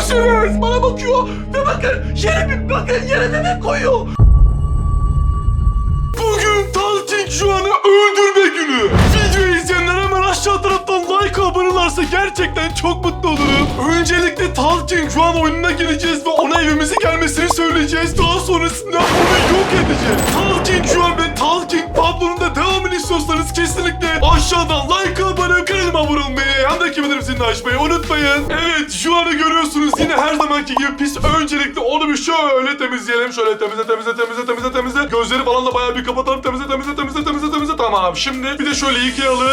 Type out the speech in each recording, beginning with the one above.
Musunuz? Bana bakıyor ve bakın yere bir bakın yere bebek koyuyor. Bugün Talking şu anı öldürme günü. Videoyu izleyenler hemen aşağı taraftan like abonlarsa gerçekten çok mutlu olurum. Öncelikle Talking şu an oyununa gireceğiz ve ona evimize gelmesini söyleyeceğiz. Daha sonrasında onu yok edeceğiz. Talking şu an ve Talking Pablo'nun da devamını istiyorsanız kesinlikle aşağıdan like abone kanalıma abone olmayı yandaki bildirim açmayı unutmayın. Evet şu anı görüyorsunuz yine her zamanki gibi pis. Öncelikle onu bir şöyle temizleyelim. Şöyle temizle temizle temizle temizle temizle. Gözleri falan da bayağı bir kapatalım. Temizle temizle temizle temizle temizle. Tamam şimdi bir de şöyle yıkayalım.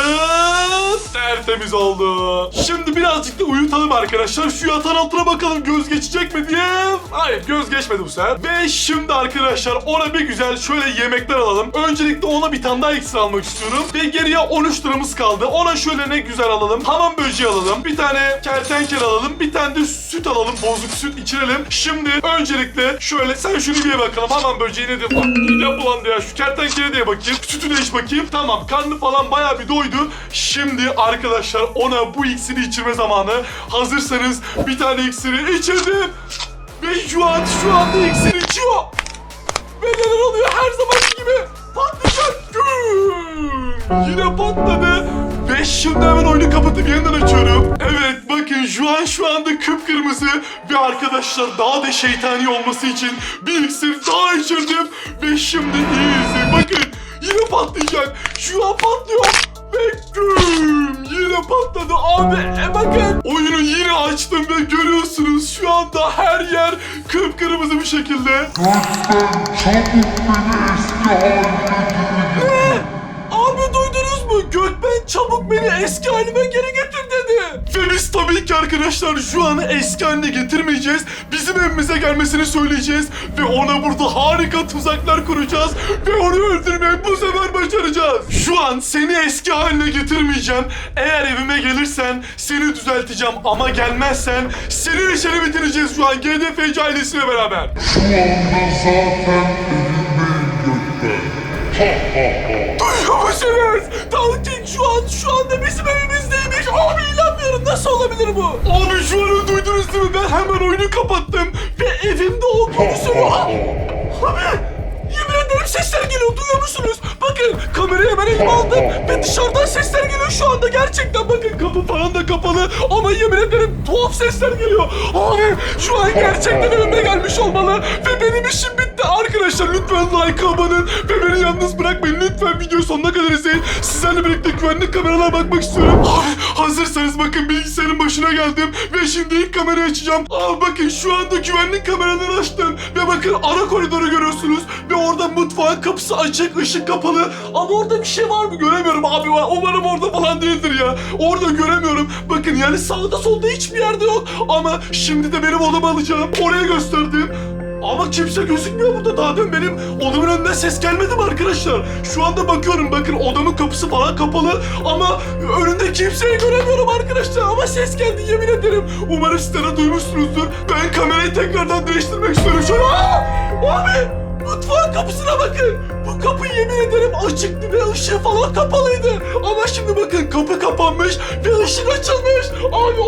Tertemiz oldu. Şimdi birazcık da uyutalım arkadaşlar. Şu yatağın altına bakalım göz geçecek mi diye. Hayır göz geçmedi bu sefer. Ve şimdi arkadaşlar ona bir güzel şöyle yemekler alalım. Öncelikle ona bir tane daha iksir almak istiyorum. Ve geriye 13 liramız kaldı. Ona şöyle ne güzel alalım. Hamam böceği alalım. Bir tane kertenkele alalım. Bir tane de süt alalım. Bozuk süt içirelim. Şimdi öncelikle şöyle sen şunu bir bakalım. Hamam böceği nedir? Bak bulandı ya. Şu kertenkele diye bakayım. Sütü de iç bakayım. Tamam karnı falan bayağı bir doydu. Şimdi arkadaşlar ona bu iksiri içirme zamanı. Hazırsanız bir tane iksiri içirdim. Ve şu an şu anda iksir içiyor. Ve neler oluyor her zamanki gibi patlayacak. Yine patladı. Ve şimdi hemen oyunu kapatıp yeniden açıyorum. Evet bakın şu an şu anda kıpkırmızı ve arkadaşlar daha da şeytani olması için bir iksir daha içirdim. Ve şimdi iyi izleyin bakın yine patlayacak. Şu an patlıyor. Ve güm! Yine patladı abi. E bakın oyunu yine açtım ve görüyorsunuz şu anda her yer kıpkırmızı bir şekilde. Ne? Abi duydunuz mu? Gökmen çabuk beni eski halime geri getir. Ve biz tabii ki arkadaşlar şu an eski haline getirmeyeceğiz. Bizim evimize gelmesini söyleyeceğiz. Ve ona burada harika tuzaklar kuracağız. Ve onu öldürmeyi bu sefer başaracağız. Şu an seni eski haline getirmeyeceğim. Eğer evime gelirsen seni düzelteceğim. Ama gelmezsen senin işini bitireceğiz şu an GDFC ailesiyle beraber. Duyuyor musunuz? Talking şu an şu anda bizim evimizdeymiş. Abi inanmıyorum nasıl olabilir bu? Abi şu an duydunuz değil mi? Ben hemen oyunu kapattım ve evimde olduğunu söylüyor. Abi yemin ederim sesler geliyor duyuyor musunuz? Bakın kamerayı hemen elime aldım ve dışarıdan sesler geliyor şu anda gerçekten bakın kapı falan da kapalı ama yemin ederim tuhaf sesler geliyor. Abi şu an gerçekten evime gelmiş olmalı ve benim işim bitti arkadaşlar lütfen like abone ve beni yalnız bırakmayın lütfen video sonuna kadar izleyin. Sizlerle birlikte güvenlik kameralarına bakmak istiyorum. Abi hazırsanız bakın bilgisayarın başına geldim ve şimdi ilk kamerayı açacağım. Abi bakın şu anda güvenlik kameralarını açtım ve bakın ara koridoru görüyorsunuz ve orada mutfağın kapısı açık ışık kapalı ama orada bir şey var mı göremiyorum abi umarım orada falan değildir ya. Orada göremiyorum. Bakın yani sağda solda hiçbir yerde yok ama şimdi de benim odamı alacağım. Oraya gösterdim. Ama kimse gözükmüyor burada. Daha dün benim odamın önünden ses gelmedi mi arkadaşlar? Şu anda bakıyorum bakın odamın kapısı falan kapalı ama önünde kimseyi göremiyorum arkadaşlar. Ama ses geldi yemin ederim. Umarım sizler de duymuşsunuzdur. Ben kamerayı tekrardan değiştirmek istiyorum. Şöyle Aa! Abi! Mutfağın kapısına bakın. Bu kapı yemin ederim açıktı ve ışığı falan kapalıydı. Ama şimdi bakın kapı kapanmış ve ışık açılmış.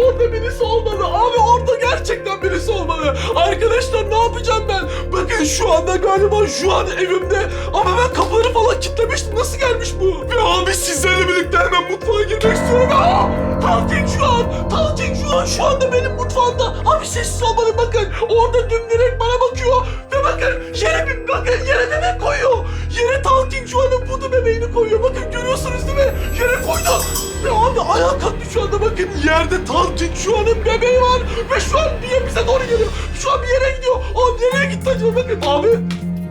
Orada birisi olmalı. Abi orada gerçekten birisi olmalı. Arkadaşlar ne yapacağım ben? Bakın şu anda galiba şu an evimde. Ama ben kapıları falan kilitlemiştim. Nasıl gelmiş bu? Ve abi sizlerle birlikte hemen mutfağa girmek istiyorum. Aa! Talking şu an. Talking şu an. Şu anda benim mutfağımda. Abi sessiz olmalı bakın. Orada dün direkt bana bakıyor. Ve bakın yere bir bakın yere bebek koyuyor. Yere Talking şu anda budu bebeğini koyuyor. Bakın görüyorsunuz değil mi? Yere koydu. Ve abi ayağa kalktı şu anda bakın. Yerde Talking şu anın bebeği var. Ve şu an bir bize doğru geliyor. Şu an bir yere gidiyor. Abi nereye gitti acaba bakın. Abi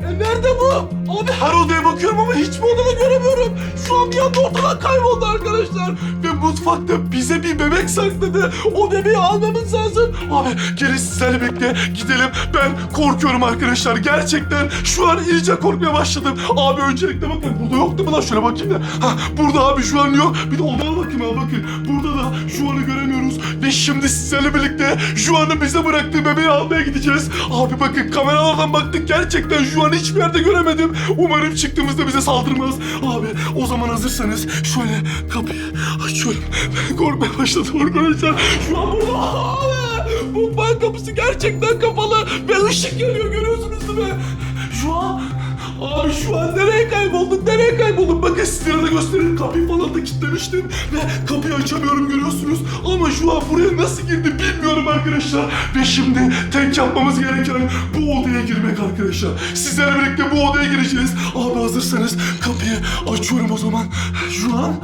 e nerede bu? Abi her odaya bakıyorum ama hiçbir odada göremiyorum. Şu an bir anda ortadan kayboldu arkadaşlar. Ve mutfakta bize bir bebek sakladı. O bebeği almamız lazım. Abi gelin sizlerle birlikte gidelim. Ben korkuyorum arkadaşlar. Gerçekten şu an iyice korkmaya başladım. Abi öncelikle bakın burada yoktu mu lan? Şöyle bakayım da. Ha, burada abi şu an yok. Bir de odaya bakayım abi bakın. Burada da şu anı göremiyoruz. Ve şimdi sizlerle birlikte şu anı bize bıraktığı bebeği almaya gideceğiz. Abi bakın kameralardan baktık gerçekten şu an hiçbir yerde göremedim. Umarım çıktığımızda bize saldırmaz. Abi o zaman hazırsanız şöyle kapıyı açıyorum. Ben korkmaya başladım arkadaşlar. Şu an burada abi, bu bank kapısı gerçekten kapalı ve ışık yanıyor görüyorsunuz değil mi? Şu an Abi şu an nereye kaybolduk? Nereye kaybolduk? Bakın sizlere de göstereyim. Kapıyı falan da kilitlemiştim. Ve kapıyı açamıyorum görüyorsunuz. Ama şu an buraya nasıl girdim bilmiyorum arkadaşlar. Ve şimdi tek yapmamız gereken bu odaya girmek arkadaşlar. Sizlerle birlikte bu odaya gireceğiz. Abi hazırsanız kapıyı açıyorum o zaman. Şu an...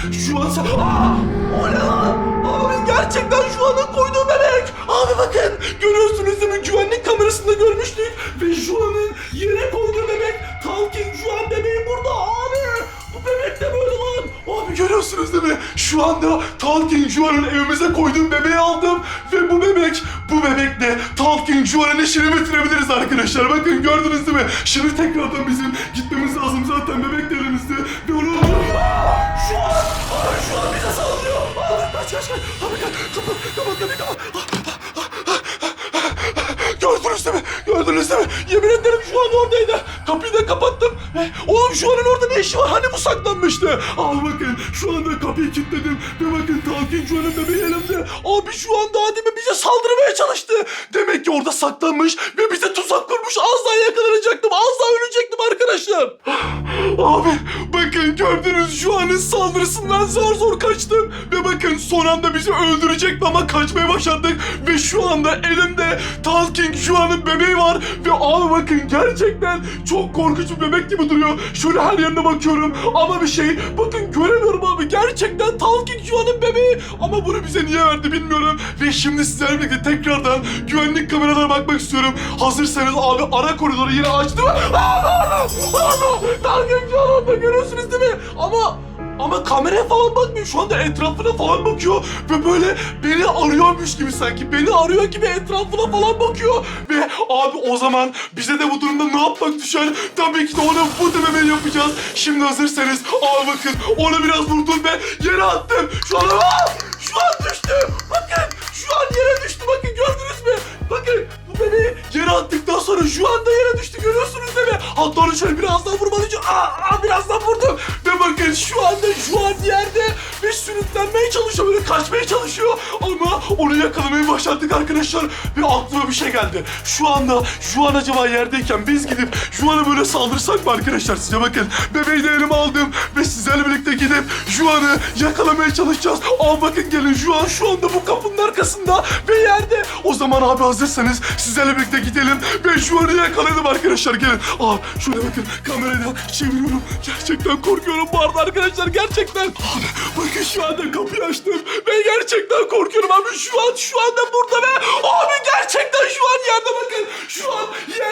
Şu an sen... Aa! O ne lan? Abi gerçekten şu anda koyduğum bebek. Abi bakın görüyorsunuz değil mi? Güvenlik kamerasında görmüştük. Ve şu anın yere koyduğu bebek. Talking şu an bebeği burada abi. Bu bebek de böyle lan. Abi görüyorsunuz değil mi? Şu anda Talking Juan'ın evimize koyduğum bebeği aldım. Ve bu bebek, bu bebekle Talking Juan'ın işini bitirebiliriz arkadaşlar. Bakın gördünüz değil mi? Şimdi tekrardan bizim gitmemiz lazım zaten bebek de elimizde. Kapat, kapat. Gördünüz değil mi? Gördünüz değil mi? Yemin ederim şu an oradaydı. Kapıyı da kapattım. Ve oğlum şu anın orada ne işi var? Hani bu saklanmıştı? Al bakın şu anda kapıyı kilitledim. Ve bakın Talking şu anın bebeği elimde. Abi şu anda Adem'e bize saldırmaya çalıştı. Demek ki orada saklanmış ve bize tuzak kurmuş. Az daha yakalanacaktım. Az daha ölecektim arkadaşlar. Abi bakın gördünüz şu anın saldırısından zor zor kaçtım. Ve bakın son anda bizi öldürecekti ama kaçmaya başardık. Ve şu anda elimde Talking şu anın bebeği var. Ve abi bakın gerçekten çok korkunç bir bebek gibi duruyor. Şöyle her yerine bakıyorum ama bir şey bakın göremiyorum abi. Gerçekten Talking şu anın bebeği. Ama bunu bize niye verdi bilmiyorum. Ve şimdi sizlerle birlikte tekrardan güvenlik kameralarına bakmak istiyorum. Hazırsanız abi ara koridoru yine orada, orada. Talking şu an orada görüyorsunuz değil mi? Ama ama kameraya falan bakmıyor. Şu anda etrafına falan bakıyor. Ve böyle beni arıyormuş gibi sanki. Beni arıyor gibi etrafına falan bakıyor. Ve abi o zaman bize de bu durumda ne yapmak düşer? Tabii ki de ona bu dememeyi yapacağız. Şimdi hazırsanız al bakın. Onu biraz vurdum ve yere attım. Şu an Aa! şu an düştü. Bakın şu an yere düştü. Bakın gördünüz mü? Bakın bu beni yere attıktan sonra şu anda yere düştü. Görüyorsunuz değil mi? Hatta onu şöyle biraz daha vurmalıyım. Aa, aa biraz daha vurdum. Bakın şu anda şu an yerde ve sürüklenmeye çalışıyor. Böyle kaçmaya çalışıyor. Ama onu yakalamayı başardık arkadaşlar. Ve aklıma bir şey geldi. Şu anda şu an acaba yerdeyken biz gidip şu ana böyle saldırsak mı arkadaşlar size bakın. Bebeği de elime aldım ve sizlerle birlikte gidip şu anı yakalamaya çalışacağız. Al bakın gelin şu an şu anda bu kapının arkasında ve yerde. O zaman abi hazırsanız sizlerle birlikte gidelim ve şu anı yakalayalım arkadaşlar gelin. Aa şöyle bakın kamerayla çeviriyorum. Gerçekten korkuyorum bu arada arkadaşlar gerçekten. Abi bakın şu anda kapıyı açtım ve gerçekten korkuyorum abi şu an şu anda burada ve abi gerçekten şu an yerde bakın. Şu an yerde